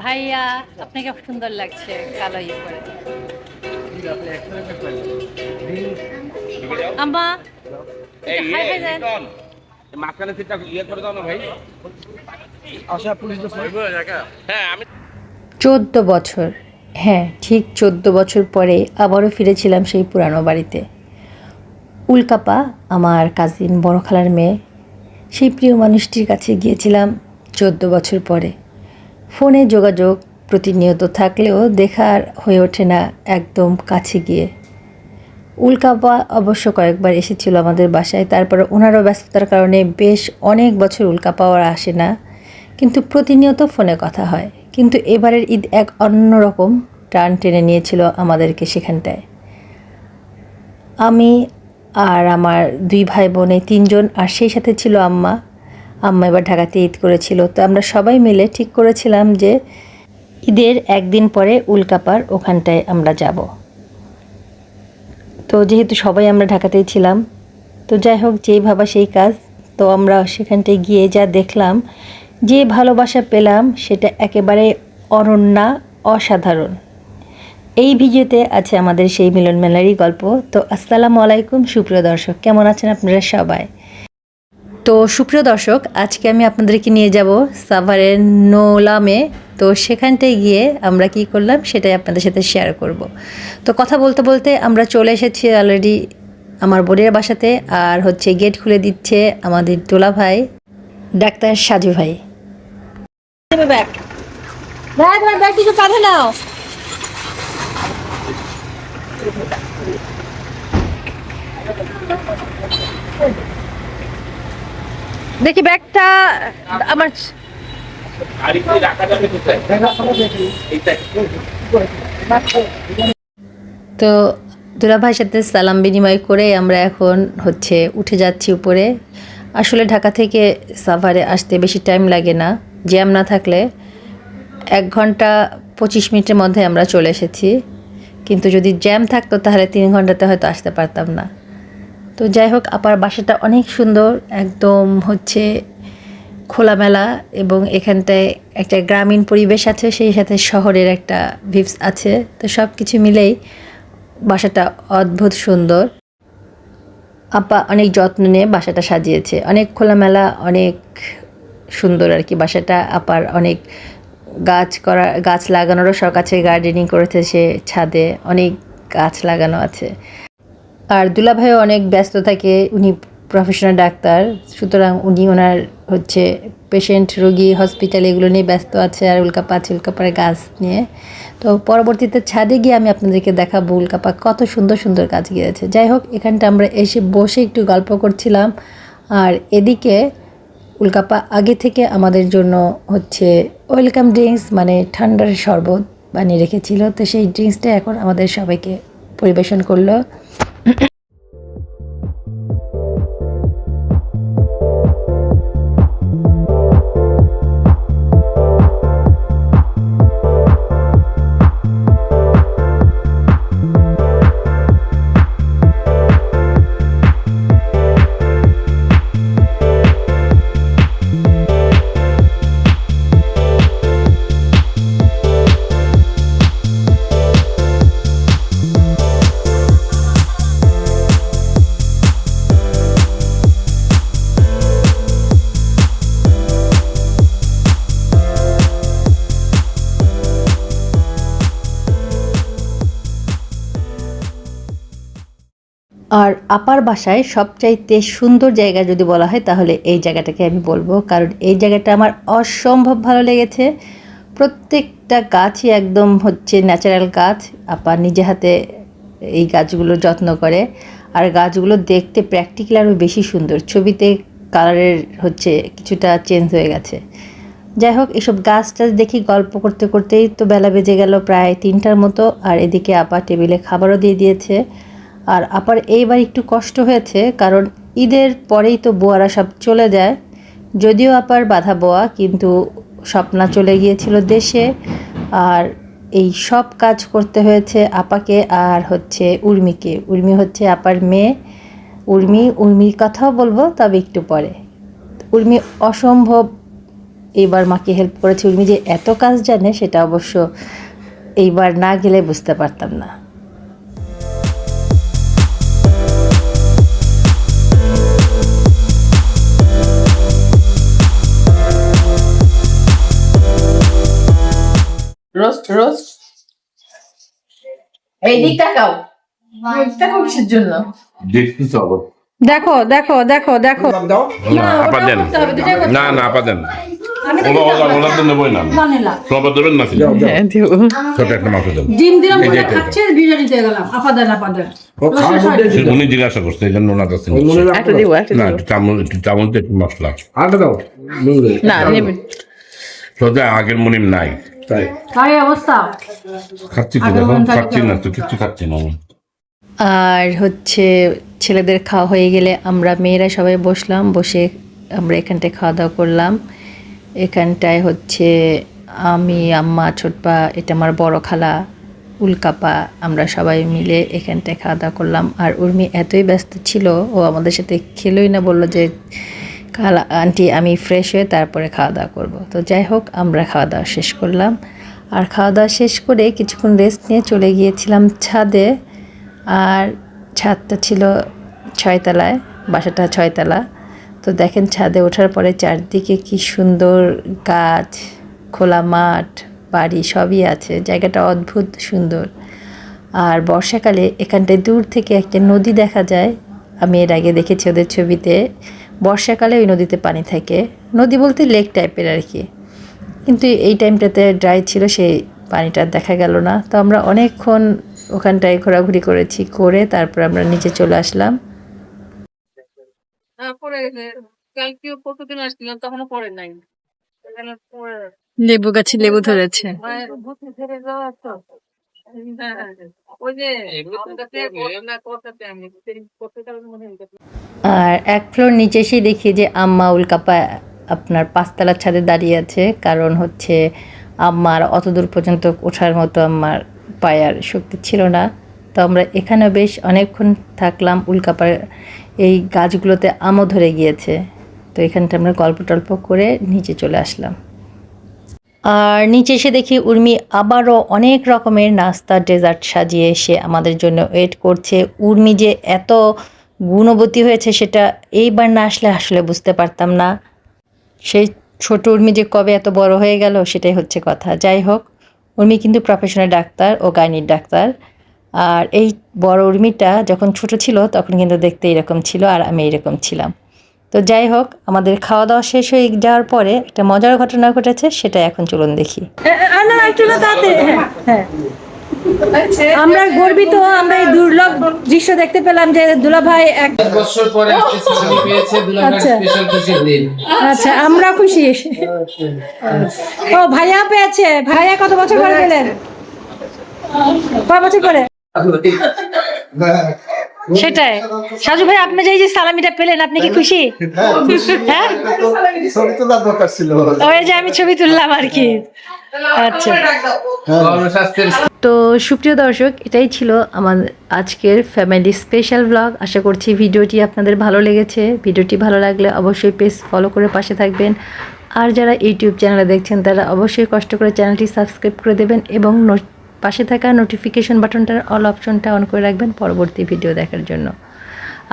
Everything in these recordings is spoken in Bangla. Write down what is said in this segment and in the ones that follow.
ভাইয়া আপনাকে খুব সুন্দর লাগছে কালো ইয়ে করে আম্মা ইয়ে, হাই দেন। লিটন, মাঝখানে সিটটা ইয়ে করে দাও না ভাই। হ্যাঁ আমি চোদ্দ বছর। হ্যাঁ ঠিক চোদ্দ বছর পরে আবারও ফিরেছিলাম সেই পুরানো বাড়িতে। উল্কাপা আমার কাজিন বড় খালার মেয়ে সেই প্রিয় মানুষটির কাছে গিয়েছিলাম চোদ্দ বছর পরে। ফোনে যোগাযোগ প্রতিনিয়ত থাকলেও দেখার হয়ে ওঠে না একদম কাছে গিয়ে। উল্কাপা অবশ্য কয়েকবার এসেছিল আমাদের বাসায়, তারপরে ওনারও ব্যস্ততার কারণে বেশ অনেক বছর উল্কাপা আর আসে না, কিন্তু প্রতিনিয়ত ফোনে কথা হয়। কিন্তু এবারের ঈদ এক অন্যরকম টান টেনে নিয়েছিল আমাদেরকে সেখানটায়। আমি আর আমার দুই ভাই বোনে তিনজন, আর সেই সাথে ছিল আম্মা। আম্মা এবার ঢাকাতে ঈদ করেছিল। তো আমরা সবাই মিলে ঠিক করেছিলাম যে ঈদের একদিন পরে উল্কাপার ওখানটায় আমরা যাব। তো যেহেতু সবাই আমরা ঢাকাতেই ছিলাম, তো যাই হোক, যেই ভাবা সেই কাজ, তো আমরা সেখানটায় গিয়ে যা দেখলাম, যে ভালোবাসা পেলাম, সেটা একেবারে অনন্যা, অসাধারণ। এই ভিডিওতে আছে আমাদের সেই মিলন মেলারই গল্প। তো আসসালামু আলাইকুম, সুপ্রিয় দর্শক। কেমন আছেন আপনারা সবাই? তো সুপ্রিয় দর্শক, আজকে আমি আপনাদেরকে নিয়ে যাব সাভারের নোলামে। তো সেখানটায় গিয়ে আমরা কি করলাম, সেটাই আপনাদের সাথে শেয়ার করব। তো কথা বলতে বলতে আমরা চলে এসেছি অলরেডি আমার বোনের বাসাতে, আর হচ্ছে গেট খুলে দিচ্ছে আমাদের দোলা ভাই, ডাক্তার সাজু ভাই। ব্যাগ ব্যাগ ব্যাগ কিছু কাঁধে নাও। দেখি ব্যাগটা, আমার তো দুলাভাইয়ের সাথে সালাম বিনিময় করে আমরা এখন হচ্ছে উঠে যাচ্ছি উপরে। আসলে ঢাকা থেকে সাভারে আসতে বেশি টাইম লাগে না, জ্যাম না থাকলে এক ঘণ্টা পঁচিশ মিনিটের মধ্যে আমরা চলে এসেছি। কিন্তু যদি জ্যাম থাকতো তাহলে তিন ঘন্টাতে হয়তো আসতে পারতাম না। তো যাই হোক, আপার বাসাটা অনেক সুন্দর, একদম হচ্ছে খোলামেলা এবং এখানটায় একটা গ্রামীণ পরিবেশ আছে, সেই সাথে শহরের একটা ভিভস আছে। তো সব কিছু মিলেই বাসাটা অদ্ভুত সুন্দর। আপা অনেক যত্ন নিয়ে বাসাটা সাজিয়েছে। অনেক খোলামেলা, অনেক সুন্দর আর কি বাসাটা। আপার অনেক গাছ করা, গাছ লাগানোরও শখ আছে গার্ডেনিং করেছে সে ছাদে, অনেক গাছ লাগানো আছে। আর দুলাভাইও অনেক ব্যস্ত থাকে, উনি প্রফেশনাল ডাক্তার, সুতরাং উনি ওনার হচ্ছে পেশেন্ট রোগী হসপিটাল এগুলো নিয়ে ব্যস্ত আছে আর উল্কাপা আছে উল্কাপাড়ে গাছ নিয়ে। তো পরবর্তীতে ছাদে গিয়ে আমি আপনাদেরকে দেখাবো উল্কাপা কত সুন্দর সুন্দর গাছ গিয়েছে। যাই হোক, এখানটা আমরা এসে বসে একটু গল্প করছিলাম। আর এদিকে উল্কাপা আগে থেকে আমাদের জন্য হচ্ছে ওয়েলকাম ড্রিঙ্কস মানে ঠান্ডার শরবত বানিয়ে রেখেছিল। তো সেই ড্রিঙ্কসটা এখন আমাদের সবাইকে পরিবেশন করল। আর আপার বাসায় সবচাইতে সুন্দর জায়গা যদি বলা হয়, তাহলে এই জায়গাটাকে আমি বলব। কারণ এই জায়গাটা আমার অসম্ভব ভালো লেগেছে। প্রত্যেকটা গাছই একদম হচ্ছে ন্যাচারাল গাছ। আপা নিজে হাতে এই গাছগুলোর যত্ন করে। আর গাছগুলো দেখতে প্র্যাকটিক্যাল আরও বেশি সুন্দর। ছবিতে কালারের হচ্ছে কিছুটা চেঞ্জ হয়ে গেছে। যাই হোক, এসব গাছ টাছ দেখি গল্প করতে করতেই তো বেলা বেজে গেল প্রায় তিনটার মতো। আর এদিকে আপা টেবিলে খাবারও দিয়ে দিয়েছে। আর আপার এইবার একটু কষ্ট হয়েছে, কারণ ঈদের পরেই তো বোয়ারা সব চলে যায়। যদিও আপার বাধা বোয়া, কিন্তু স্বপ্না চলে গিয়েছিল দেশে। আর এই সব কাজ করতে হয়েছে আপাকে আর হচ্ছে উর্মিকে। উর্মি হচ্ছে আপার মেয়ে। উর্মি, উর্মির কথাও বলব, তবে একটু পরে। উর্মি অসম্ভব এইবার মাকে হেল্প করেছে। উর্মি যে এত কাজ জানে, সেটা অবশ্য এইবার না গেলে বুঝতে পারতাম না। Roast roast. এই দিক তাকাও তাকাও কিসের জন্য? দেখতে তো দেখো দেখো দেখো দেখো। না আপা দেন। না আপা দেন। উনি জিজ্ঞাসা করছে এই জন্য ওনার কাছে চামচ একটু মশলা না আগের মুনিম নাই। তাই? তাই অবস্থা। খাচ্ছি তো দেখো খাচ্ছি না তো কিচ্ছু খাচ্ছি না আর হচ্ছে ছেলেদের খাওয়া হয়ে গেলে আমরা মেয়েরা সবাই বসলাম বসে আমরা এখানটায় খাওয়া দাওয়া করলাম। এখানটায় হচ্ছে আমি আম্মা ছোটপা এটা আমার বড় খালা উল্কাপা আমরা সবাই মিলে এখানটায় খাওয়া দাওয়া করলাম। আর উর্মি এতই ব্যস্ত ছিল ও আমাদের সাথে খেলোই না বলল যে খালা, আন্টি, আমি ফ্রেশ হয়ে তারপরে খাওয়া দাওয়া করব। তো যাই হোক, আমরা খাওয়া দাওয়া শেষ করলাম। আর খাওয়া দাওয়া শেষ করে কিছুক্ষণ রেস্ট নিয়ে চলে গিয়েছিলাম ছাদে। আর ছাদটা ছিল ছয়তলায়, বাসাটা ছয়তলা। তো দেখেন ছাদে ওঠার পরে চারদিকে কি সুন্দর গাছ, খোলা মাঠ, বাড়ি সবই আছে। জায়গাটা অদ্ভুত সুন্দর। আর বর্ষাকালে এখানটায় দূর থেকে একটা নদী দেখা যায়। আমি এর আগে দেখেছি ওদের ছবিতে। বর্ষাকালে ওই নদীতে পানি থাকে। নদী বলতে লেক টাইপের আর কি। কিন্তু এই টাইমটাতে ড্রাই ছিল সেই পানিটা দেখা গেল না। তো আমরা অনেকক্ষণ ওখানটায় ঘোরাঘুরি করেছি করে তারপর আমরা নিচে চলে আসলাম। লেবু গাছে লেবু ধরেছে। হ্যাঁ, ওই যে না করতে আমি করতে কারণে আর এক ফ্লোর নিচে এসেই দেখি যে আম্মা উল্কাপা আপনার পাঁচতলার ছাদে দাঁড়িয়ে আছে। কারণ হচ্ছে আম্মার অত দূর পর্যন্ত ওঠার মতো আমার পায়ার শক্তি ছিল না। তো আমরা এখানে বেশ অনেকক্ষণ থাকলাম। উল্কাপার এই গাছগুলোতে আমও ধরে গিয়েছে। তো এখানটা আমরা গল্প টল্প করে নিচে চলে আসলাম। আর নিচে এসে দেখি উর্মি আবারও অনেক রকমের নাস্তা, ডেজার্ট সাজিয়ে এসে আমাদের জন্য ওয়েট করছে। উর্মি যে এত গুণবতী হয়েছে সেটা এইবার না আসলে আসলে বুঝতে পারতাম না। সেই ছোট উর্মি যে কবে এত বড় হয়ে গেল সেটাই হচ্ছে কথা। যাই হোক, উর্মি কিন্তু প্রফেশনাল ডাক্তার ও গাইনির ডাক্তার। আর এই বড় উর্মিটা যখন ছোট ছিল তখন কিন্তু দেখতে এরকম ছিল আর আমি এরকম ছিলাম। তো যাই হোক আমাদের খাওয়া দাওয়া শেষ হয়ে যাওয়ার পরে একটা মজার ঘটনা ঘটেছে সেটা এখন চলুন দেখি। তাতে হ্যাঁ আমরা গর্বিত আমরা এই দুর্লভ দৃশ্য দেখতে পেলাম যে দুলা ভাই এক বছর পরে পেয়েছে আচ্ছা। স্পেশাল খুশির দিন। আচ্ছা আমরা খুশি। ও ভাইয়া পেয়েছে। ভাইয়া কত বছর পরে পেলেন কয় বছর করে সেটাই। সাজু ভাই আপনি যে এই যে সালামিটা পেলেন আপনি কি খুশি? হ্যাঁ ছবি তোলার দরকার ছিল। ওই যে আমি ছবি তুললাম আর কি। আচ্ছা। তো সুপ্রিয় দর্শক এটাই ছিল আমার আজকের ফ্যামিলি স্পেশাল ব্লগ আশা করছি ভিডিওটি আপনাদের ভালো লেগেছে। ভিডিওটি ভালো লাগলে অবশ্যই পেজ ফলো করে পাশে থাকবেন। আর যারা ইউটিউব চ্যানেলে দেখছেন তারা অবশ্যই কষ্ট করে চ্যানেলটি সাবস্ক্রাইব করে দেবেন এবং নো- পাশে থাকা নোটিফিকেশন বাটনটার অল অপশনটা অন করে রাখবেন পরবর্তী ভিডিও দেখার জন্য।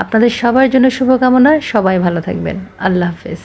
আপনাদের সবার জন্য শুভকামনা, সবাই ভালো থাকবেন। আল্লাহ হাফেজ।